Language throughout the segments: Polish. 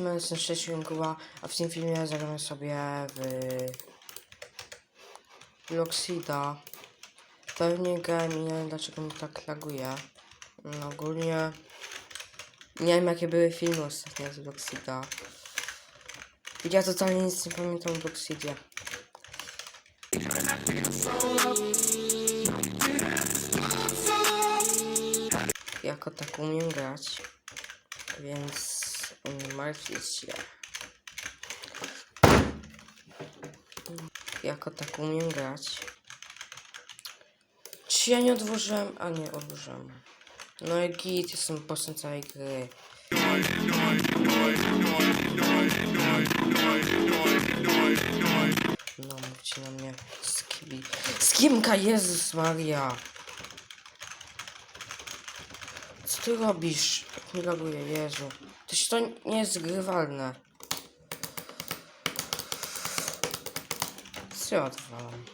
Jestem Szczeciu Kuba, a w tym filmie zagramy sobie w Bloxida. Pewnie grałem i nie wiem dlaczego mi tak laguje. No ogólnie nie wiem jakie były filmy ostatnio z Bloxida. Ja totalnie nic nie pamiętam o Bloxidzie. Jako tak umiem grać, więc martwić się. Jako tak umiem grać. Czy ja nie odłożyłem? A nie, odłożyłem. No i git, jestem bossem całej gry. No, mówcie na mnie. Skibi. Skimka, Jezus Maria! Co ty robisz? Jak mi laguje, Jezu. Toś to nie jest grywalne. Co odwalam?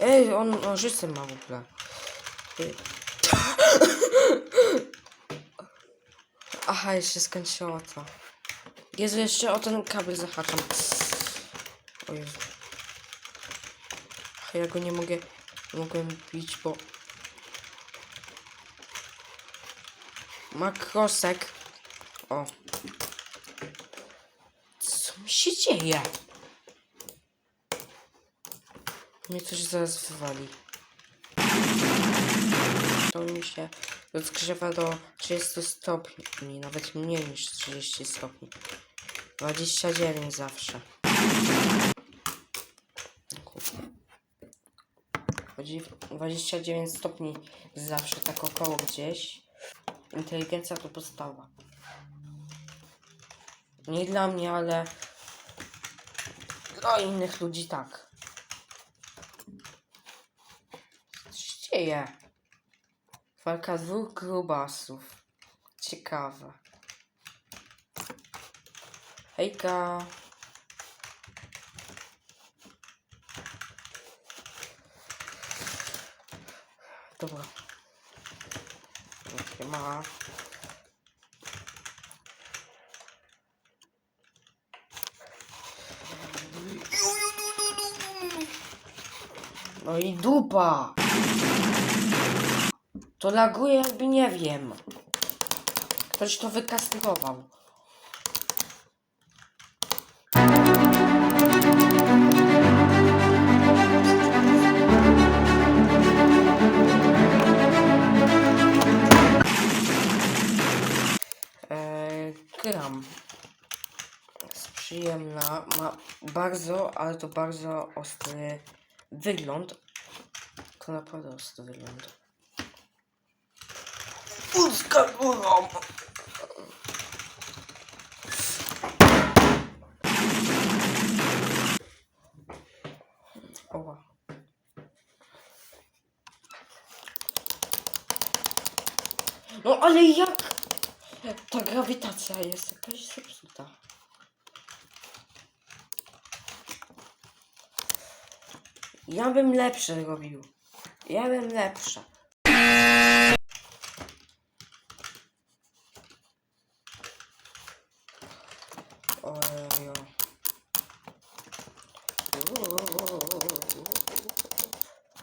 Ej, on nożyce ma w ogóle. Aha, jeszcze skończyło to. Jezu, jeszcze o ten kabel zahaczam. O Jezu. Ja go nie mogę... Mogłem bić, bo... Makrosek. O. Co mi się dzieje? Mnie coś zaraz wywali. To mi się rozgrzewa do 30 stopni, nawet mniej niż 30 stopni. 29 zawsze. Kurde. Chodzi 29 stopni zawsze tak około gdzieś. Inteligencja to podstawa. Nie dla mnie, ale dla innych ludzi tak. Co się dzieje? Walka dwóch grubasów. Ciekawe. Hejka. Dobra. Nie ma. No i dupa! To laguje jakby nie wiem. Ktoś to wykastrował. Przyjemna. Ma bardzo, ale to bardzo ostry wygląd. To naprawdę ostry wygląd. Puszka górą! Oła. No ale jak ta grawitacja jest jakaś zepsuta. Ja bym lepsze robił. Ja bym lepsze. Ojo.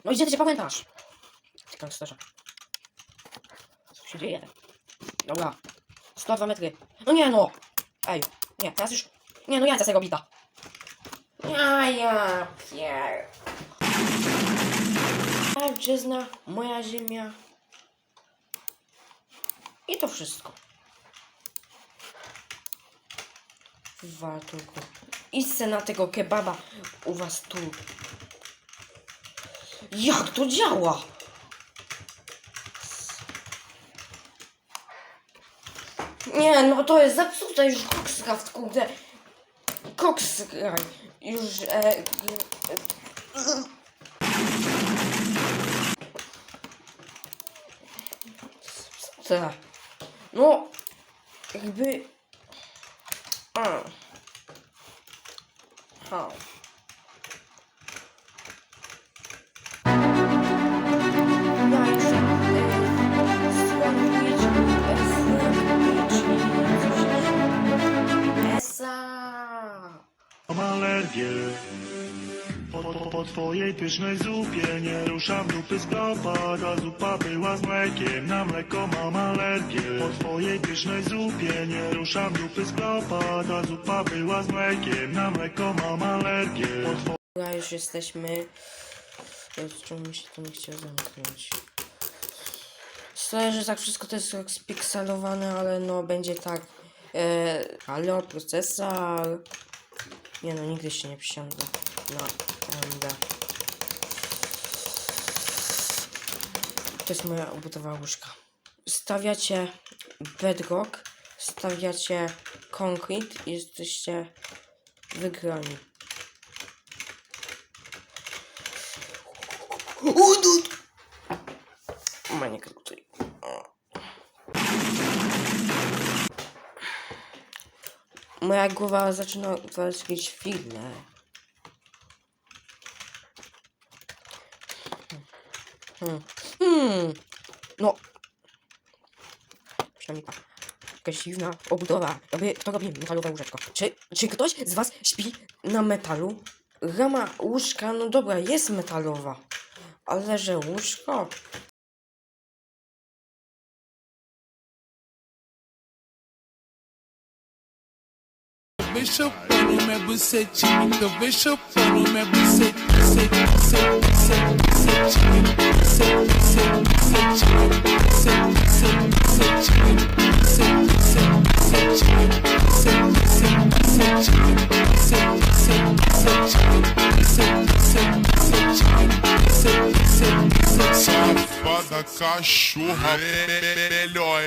No gdzie ty się pamiętasz? Ty gangsterze. Co się dzieje? Dobra. 102 metry. No nie no! Ej, nie, teraz już... Nie no, ja chcę tego bita. Ja, ja, pier... Ojczyzna, moja ziemia. I to wszystko. Wartunku. Idźcie na tego kebaba u was tu. Jak to działa? Nie, no to jest zepsute już kokskraft, kurde. Kokskraj. Już, e, e, zepsute. No, jakby... A. Ha. Ja twojej pysznej zupie nie ruszam dupy z klopa Ta zupa była z mlekiem, na mleko mam alergię Po twojej pysznej zupie nie ruszam dupy z klopa Ta zupa była z mlekiem, na mleko mam alergię Dobra, już jesteśmy. Czemu mi się to nie chciało zamknąć? Stoję, że tak wszystko to jest tak spikselowane, ale no będzie tak. E, halo, procesor. Nie no, nigdy się nie przysiądę na To jest moja obudowa łóżka. Stawiacie bedrock, stawiacie concrete i jesteście wygrani. Mnie krócej. Moja głowa zaczyna utwarzać jakieś. Hmm. Hmm. No. Przynajmniej tak. Jakaś dziwna obudowa. Robię, kto robi metalowe łóżeczko? Czy, czy ktoś z was śpi na metalu? Rama łóżka, no dobra, jest metalowa. Ale że łóżko? Bishop, quando me bucete, do Bishop, quando me bucete, set, set, set, set, set, set, set, cachorra melhor,